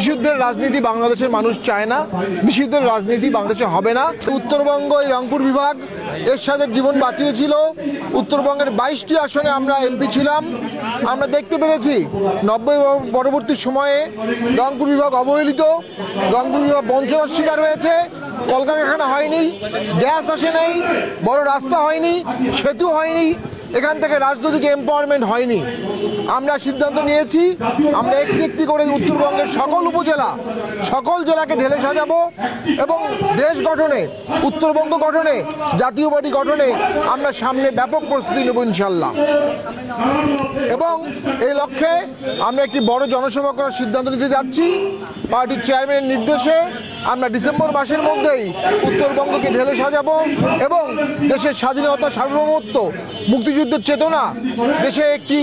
নিষিদ্ধের রাজনীতি বাংলাদেশের মানুষ চায় না নিষিদ্ধের রাজনীতি বাংলাদেশে হবে না। উত্তরবঙ্গ এই রংপুর বিভাগ এরশাদের জীবন বাঁচিয়েছিল। উত্তরবঙ্গের বাইশটি আসনে আমরা এমপি ছিলাম। আমরা দেখতে পেরেছি, নব্বই পরবর্তী সময়ে রংপুর বিভাগ অবহেলিত, রংপুর বিভাগ বঞ্চনার শিকার হয়েছে। কলকারখানা হয়নি, গ্যাস আসে নাই, বড় রাস্তা হয়নি, সেতু হয়নি এখান থেকে রাজনৈতিক এম্পাওয়ারমেন্ট হয়নি। আমরা সিদ্ধান্ত নিয়েছি, আমরা একটি একটি করে উত্তরবঙ্গের সকল উপজেলা, সকল জেলাকে ঢেলে সাজাবো এবং দেশ গঠনে, উত্তরবঙ্গ গঠনে, জাতীয় পার্টি গঠনে আমরা সামনে ব্যাপক প্রস্তুতি নেব ইনশাল্লাহ। লক্ষ্যে আমরা একটি বড় জনসভা করার সিদ্ধান্ত নিতে যাচ্ছি। পার্টির চেয়ারম্যানের নির্দেশে আমরা ডিসেম্বর মাসের মধ্যেই উত্তরবঙ্গকে ঢেলে সাজাবো এবং দেশের স্বাধীনতা, সার্বভৌমত্ব, মুক্তিযুদ্ধের চেতনা, দেশে একটি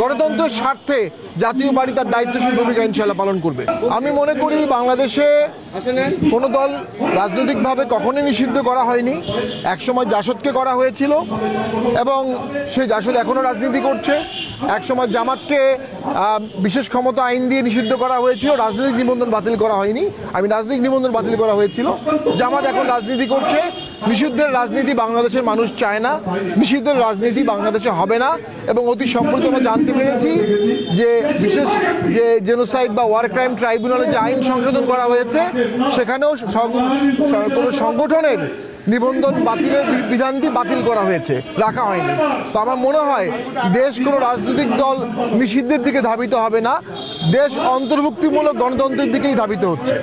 গণতন্ত্রের স্বার্থে জাতীয় বাড়ি তার দায়িত্বশীল ভূমিকা ইনশাল্লাহ পালন করবে। আমি মনে করি বাংলাদেশে কোনো দল রাজনৈতিকভাবে কখনোই নিষিদ্ধ করা হয়নি। একসময় জাসদকে করা হয়েছিল এবং সেই জাসদ এখনও রাজনীতি করছে। একসময় জামাতকে বিশেষ ক্ষমতা আইন দিয়ে নিষিদ্ধ করা হয়েছিল, রাজনৈতিক নিবন্ধন বাতিল করা হয়নি। আমি রাজনৈতিক নিবন্ধন বাতিল করা হয়েছিল। জামাত এখন রাজনীতি করছে। নিষিদ্ধের রাজনীতি বাংলাদেশের মানুষ চায় না। নিষিদ্ধের রাজনীতি বাংলাদেশে হবে না। এবং অতি সম্প্রতি আমরা জানতে পেরেছি যে বিশেষ যে জেনোসাইড বা ওয়ার ক্রাইম ট্রাইব্যুনালে যে আইন সংশোধন করা হয়েছে, সেখানেও কোনো সংগঠনের নিবন্ধন বাতিলের বিধানটি বাতিল করা হয়েছে, রাখা হয়নি। তো আমার মনে হয়, দেশ কোনো রাজনৈতিক দল নিষিদ্ধের দিকে ধাবিত হবে না, দেশ অন্তর্ভুক্তিমূলক গণতন্ত্রের দিকেই ধাবিত হচ্ছে।